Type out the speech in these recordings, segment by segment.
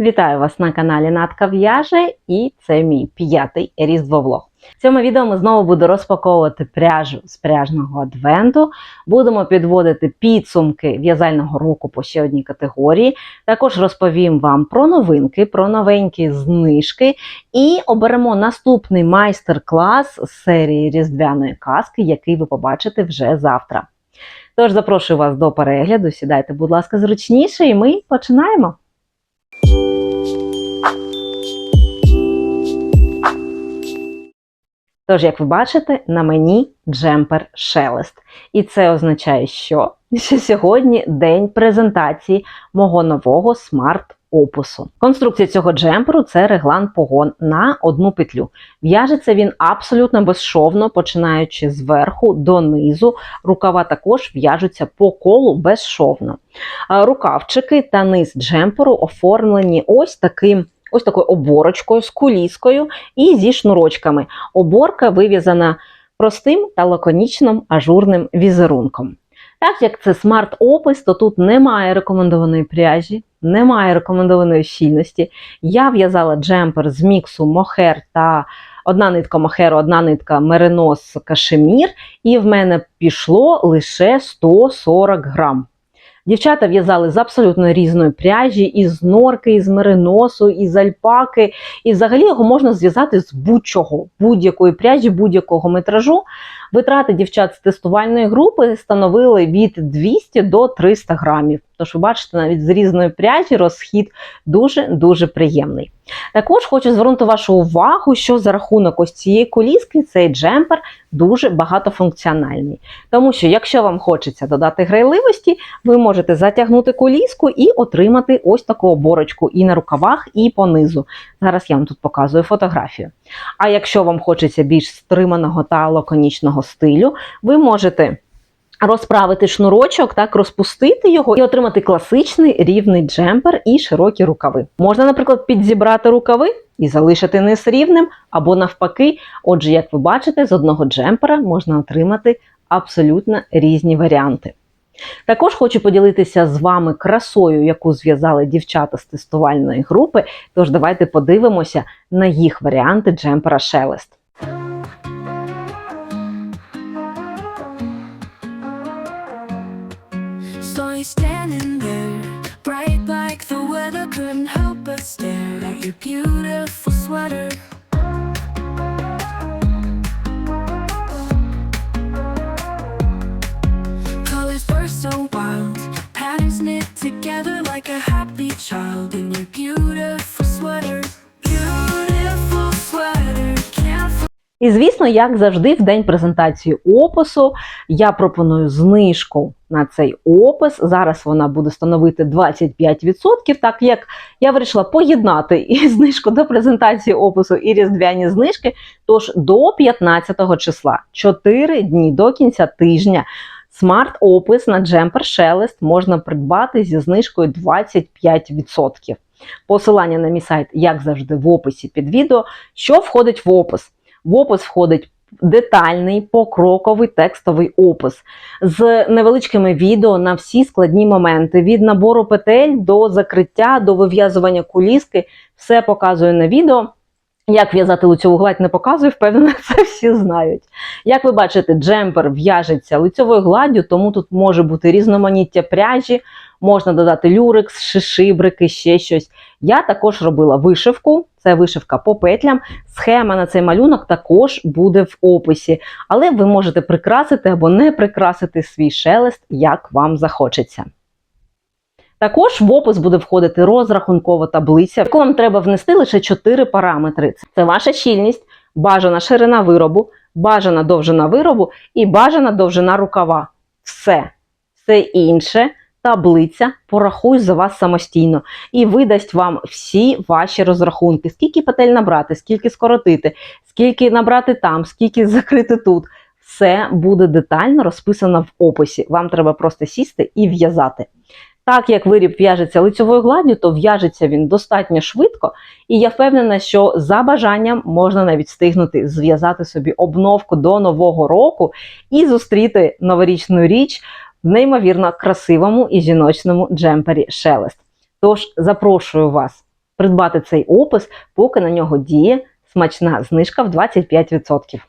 Вітаю вас на каналі Натка В'яже і це мій п'ятий різдвовлог. В цьому відео ми знову буду розпаковувати пряжу з пряжного адвенту. Будемо підводити підсумки в'язального року по ще одній категорії. Також розповім вам про новинки, про новенькі знижки і оберемо наступний майстер-клас з серії різдвяної казки, який ви побачите вже завтра. Тож запрошую вас до перегляду. Сідайте, будь ласка, зручніше, і ми починаємо. Тож, як ви бачите, на мені джемпер шелест. І це означає, що, що сьогодні день презентації мого нового смарт-опусу. Конструкція цього джемперу це реглан погон на одну петлю. В'яжеться він абсолютно безшовно, починаючи зверху до низу. Рукава також в'яжуться по колу безшовно. Рукавчики та низ джемперу оформлені ось таким. Ось такою оборочкою з куліскою і зі шнурочками. Оборка вив'язана простим та лаконічним ажурним візерунком. Так як це смарт-опис, то тут немає рекомендованої пряжі, немає рекомендованої щільності. Я в'язала джемпер з міксу мохер та одна нитка мохеру, одна нитка меринос кашемір, і в мене пішло лише 140 грам. Дівчата в'язали з абсолютно різної пряжі, із норки, із мериносу, із альпаки. І взагалі його можна зв'язати з будь-чого, будь-якої пряжі, будь-якого метражу. Витрати дівчат з тестувальної групи становили від 200 до 300 грамів. Тож, ви бачите, навіть з різної пряжі розхід дуже-дуже приємний. Також хочу звернути вашу увагу, що за рахунок ось цієї коліски цей джемпер дуже багатофункціональний. Тому що, якщо вам хочеться додати грайливості, ви можете затягнути коліску і отримати ось таку оборочку і на рукавах, і по низу. Зараз я вам тут показую фотографію. А якщо вам хочеться більш стриманого та лаконічного стилю, ви можете розправити шнурочок, так розпустити його і отримати класичний рівний джемпер і широкі рукави. Можна, наприклад, підзібрати рукави і залишити низ рівним, або навпаки. Отже, як ви бачите, з одного джемпера можна отримати абсолютно різні варіанти. Також хочу поділитися з вами красою, яку зв'язали дівчата з тестувальної групи. Тож давайте подивимося на їх варіанти джемпера шелест. Standing there, bright like the weather, couldn't help but stare at your beautiful sweater. І звісно, як завжди, в день презентації опису я пропоную знижку на цей опис. Зараз вона буде становити 25%, так як я вирішила поєднати і знижку до презентації опису, і різдвяні знижки. Тож до 15 числа, 4 дні до кінця тижня. Смарт-опис на джемпер шелест можна придбати зі знижкою 25%. Посилання на мій сайт, як завжди, в описі під відео. Що входить в опис? В опис входить детальний покроковий текстовий опис з невеличкими відео на всі складні моменти. Від набору петель до закриття, до вив'язування куліски. Все показую на відео. Як в'язати лицьову гладь не показую, впевнена, це всі знають. Як ви бачите, джемпер в'яжеться лицьовою гладдю, тому тут може бути різноманіття пряжі, можна додати люрекс, шишибрики, ще щось. Я також робила вишивку, це вишивка по петлям. Схема на цей малюнок також буде в описі, але ви можете прикрасити або не прикрасити свій шелест, як вам захочеться. Також в опис буде входити розрахункова таблиця, яку вам треба внести лише 4 параметри: це ваша щільність, бажана ширина виробу, бажана довжина виробу і бажана довжина рукава. Все. Все інше таблиця порахує за вас самостійно і видасть вам всі ваші розрахунки, скільки петель набрати, скільки скоротити, скільки набрати там, скільки закрити тут. Все буде детально розписано в описі. Вам треба просто сісти і в'язати. Так як виріб в'яжеться лицьовою гладдю, то в'яжеться він достатньо швидко, і я впевнена, що за бажанням можна навіть встигнути зв'язати собі обновку до нового року і зустріти новорічну річ в неймовірно красивому і жіночному джемпері шелест. Тож запрошую вас придбати цей опис, поки на нього діє смачна знижка в 25%.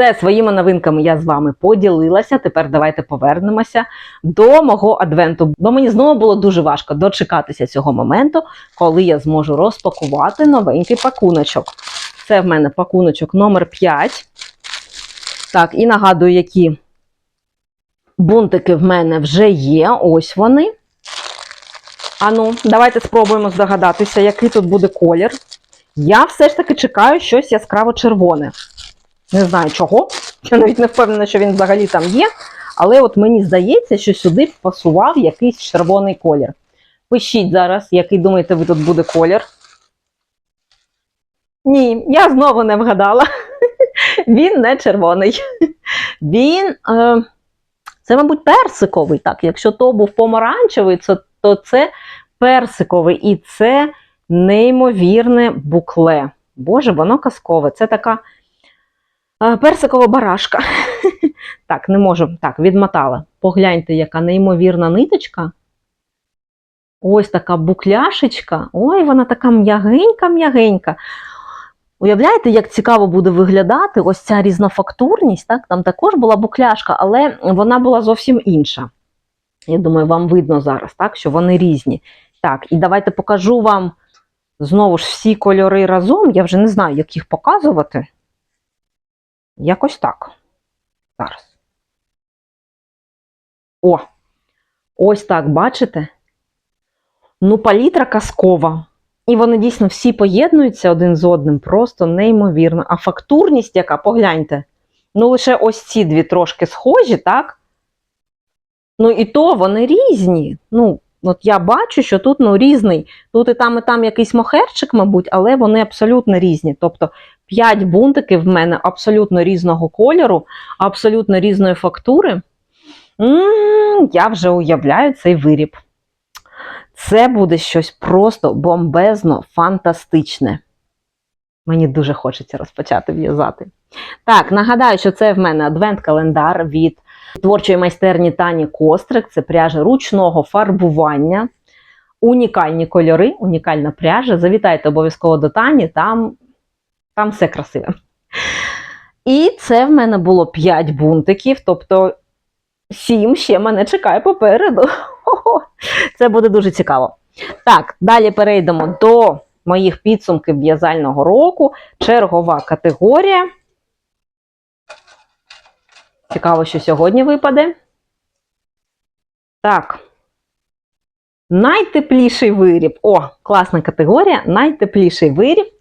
Все, своїми новинками я з вами поділилася. Тепер давайте повернемося до мого адвенту. Бо мені знову було дуже важко дочекатися цього моменту, коли я зможу розпакувати новенький пакуночок. Це в мене пакуночок номер 5. Так, і нагадую, які бунтики в мене вже є. Ось вони. Ану, давайте спробуємо здогадатися, який тут буде колір. Я все ж таки чекаю щось яскраво червоне. Не знаю чого. Я навіть не впевнена, що він взагалі там є. Але от мені здається, що сюди пасував якийсь червоний колір. Пишіть зараз, який думаєте, ви тут буде колір. Ні, я знову не вгадала. Він не червоний. Він. Е, це, мабуть, персиковий. Так, якщо то був помаранчевий, то, це персиковий. І це неймовірне букле. Боже, воно казкове. Це така персикова барашка. так, не можу. Так, відмотала. Погляньте, яка неймовірна ниточка. Ось така букляшечка. Ой, вона така м'ягенька-м'ягенька. Уявляєте, як цікаво буде виглядати ось ця різнофактурність, так? Там також була букляшка, але вона була зовсім інша. Я думаю, вам видно зараз, так, що вони різні. Так, і давайте покажу вам знову ж всі кольори разом. Я вже не знаю, як їх показувати. Якось так. Зараз. О! Ось так, бачите? Ну, палітра казкова. І вони дійсно всі поєднуються один з одним, просто неймовірно. А фактурність, яка, погляньте, ну лише ось ці дві трошки схожі, так? Ну і то вони різні. Ну, от я бачу, що тут ну, різний. Тут і там, і там якийсь мохерчик, мабуть, але вони абсолютно різні. Тобто 5 бунтиків в мене абсолютно різного кольору, абсолютно різної фактури. Я вже уявляю цей виріб. Це буде щось просто бомбезно фантастичне. Мені дуже хочеться розпочати в'язати. Так, нагадаю, що це в мене адвент-календар від творчої майстерні Тані Кострик. Це пряжа ручного фарбування. Унікальні кольори, унікальна пряжа. Завітайте обов'язково до Тані, там, там все красиве. І це в мене було 5 бунтиків, тобто 7 ще мене чекає попереду. Це буде дуже цікаво. Так, далі перейдемо до моїх підсумків в'язального року. Чергова категорія. Цікаво, що сьогодні випаде. Так. Найтепліший виріб. О, класна категорія. Найтепліший виріб.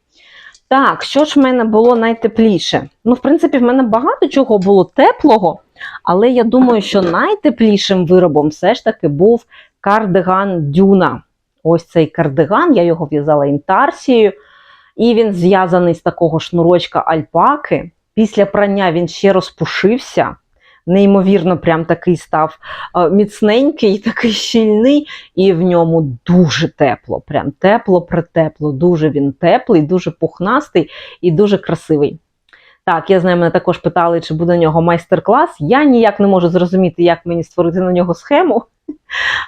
Так, що ж в мене було найтепліше? Ну, в принципі, в мене багато чого було теплого, але я думаю, що найтеплішим виробом все ж таки був кардиган Дюна. Ось цей кардиган, я його в'язала інтарсією, і він зв'язаний з такого шнурочка альпаки. Після прання він ще розпушився. Неймовірно, прям такий став е, міцненький, такий щільний, і в ньому дуже тепло. Прям тепло-притепло. Дуже він теплий, дуже пухнастий і дуже красивий. Так, я знаю, мене також питали, чи буде на нього майстер-клас. Я ніяк не можу зрозуміти, як мені створити на нього схему.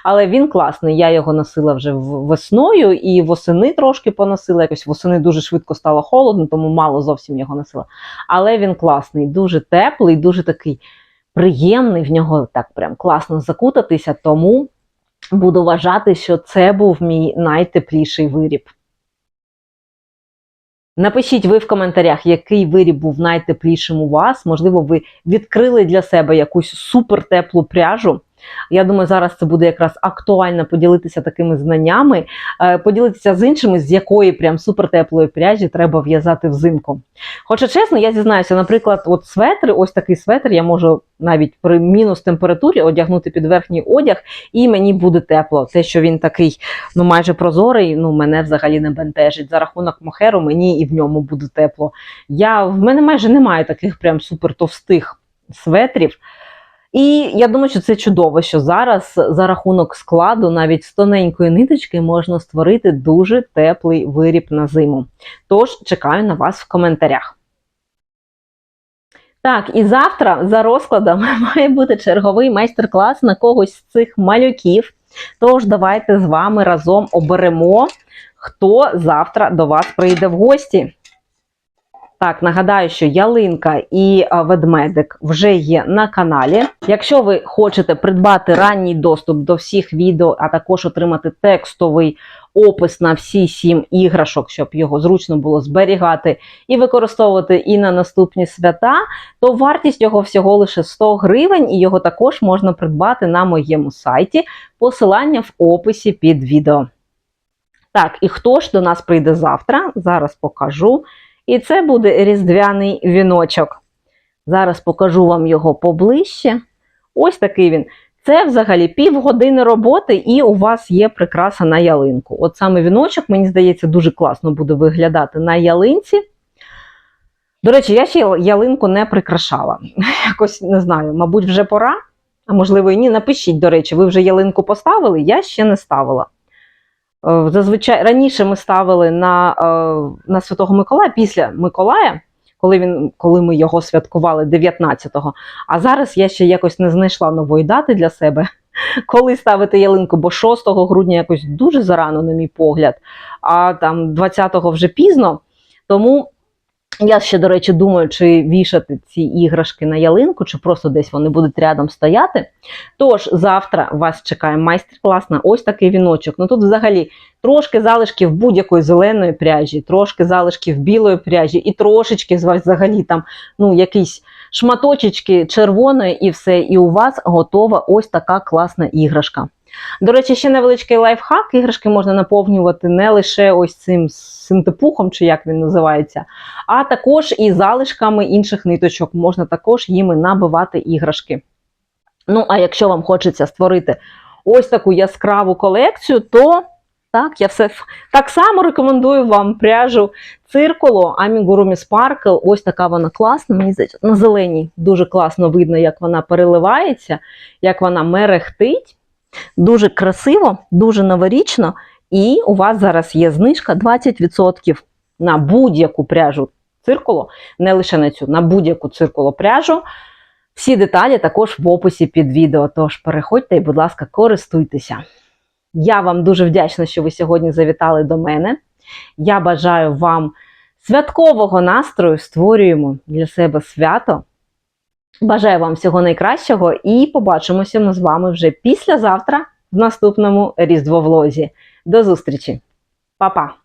Але він класний. Я його носила вже весною і восени трошки поносила. Якось восени дуже швидко стало холодно, тому мало зовсім його носила. Але він класний, дуже теплий, дуже такий приємний. В нього так прям класно закутатися. Тому буду вважати, що це був мій найтепліший виріб. Напишіть ви в коментарях, який виріб був найтеплішим у вас. Можливо, ви відкрили для себе якусь супертеплу пряжу. Я думаю, зараз це буде якраз актуально поділитися такими знаннями, е, поділитися з іншими, з якої прям супертеплої пряжі треба в'язати взимку. Хоча чесно, я зізнаюся, наприклад, от светри, ось такий светр, я можу навіть при мінус температурі одягнути під верхній одяг, і мені буде тепло. Те, що він такий ну майже прозорий, ну мене взагалі не бентежить. За рахунок мохеру мені і в ньому буде тепло. Я, в мене майже немає таких прям супертовстих светрів. І я думаю, що це чудово, що зараз за рахунок складу навіть з тоненької ниточки можна створити дуже теплий виріб на зиму. Тож чекаю на вас в коментарях. Так, і завтра за розкладом має бути черговий майстер-клас на когось з цих малюків. Тож давайте з вами разом оберемо, хто завтра до вас прийде в гості. Так, нагадаю, що ялинка і ведмедик вже є на каналі. Якщо ви хочете придбати ранній доступ до всіх відео, а також отримати текстовий опис на всі сім іграшок, щоб його зручно було зберігати і використовувати і на наступні свята, то вартість його всього лише 100 гривень, і його також можна придбати на моєму сайті. Посилання в описі під відео. Так, і хто ж до нас прийде завтра? Зараз покажу. І це буде різдвяний віночок. Зараз покажу вам його поближче. Ось такий він. Це взагалі півгодини роботи, і у вас є прикраса на ялинку. От саме віночок, мені здається, дуже класно буде виглядати на ялинці. До речі, я ще ялинку не прикрашала. Якось не знаю, мабуть, вже пора. А можливо, і ні. Напишіть, до речі, ви вже ялинку поставили? Я ще не ставила. Е, Зазвичай раніше ми ставили на, е, на Святого Миколая після Миколая, коли, він, коли ми його святкували 19-го. А зараз я ще якось не знайшла нової дати для себе, коли ставити ялинку, бо 6 грудня якось дуже зарано, на мій погляд, а там 20-го вже пізно. Тому я ще, до речі, думаю, чи вішати ці іграшки на ялинку, чи просто десь вони будуть рядом стояти. Тож завтра вас чекає майстер-клас на ось такий віночок. Ну тут взагалі трошки залишків будь-якої зеленої пряжі, трошки залишків білої пряжі, і трошечки взагалі там ну, якісь шматочечки червоної, і все. І у вас готова ось така класна іграшка. До речі, ще невеличкий лайфхак. Іграшки можна наповнювати не лише ось цим синтепухом, чи як він називається, а також і залишками інших ниточок. Можна також їми набивати іграшки. Ну, а якщо вам хочеться створити ось таку яскраву колекцію, то так, я все так само рекомендую вам пряжу циркуло Amigurumi Sparkle. Ось така вона класна. Мені здається, на зеленій дуже класно видно, як вона переливається, як вона мерехтить. Дуже красиво, дуже новорічно. І у вас зараз є знижка 20% на будь-яку пряжу циркуло, не лише на цю, на будь-яку циркуло пряжу. Всі деталі також в описі під відео. Тож переходьте і, будь ласка, користуйтеся. Я вам дуже вдячна, що ви сьогодні завітали до мене. Я бажаю вам святкового настрою, створюємо для себе свято. Бажаю вам всього найкращого і побачимося ми з вами вже післязавтра в наступному різдвовлозі. До зустрічі! Па-па!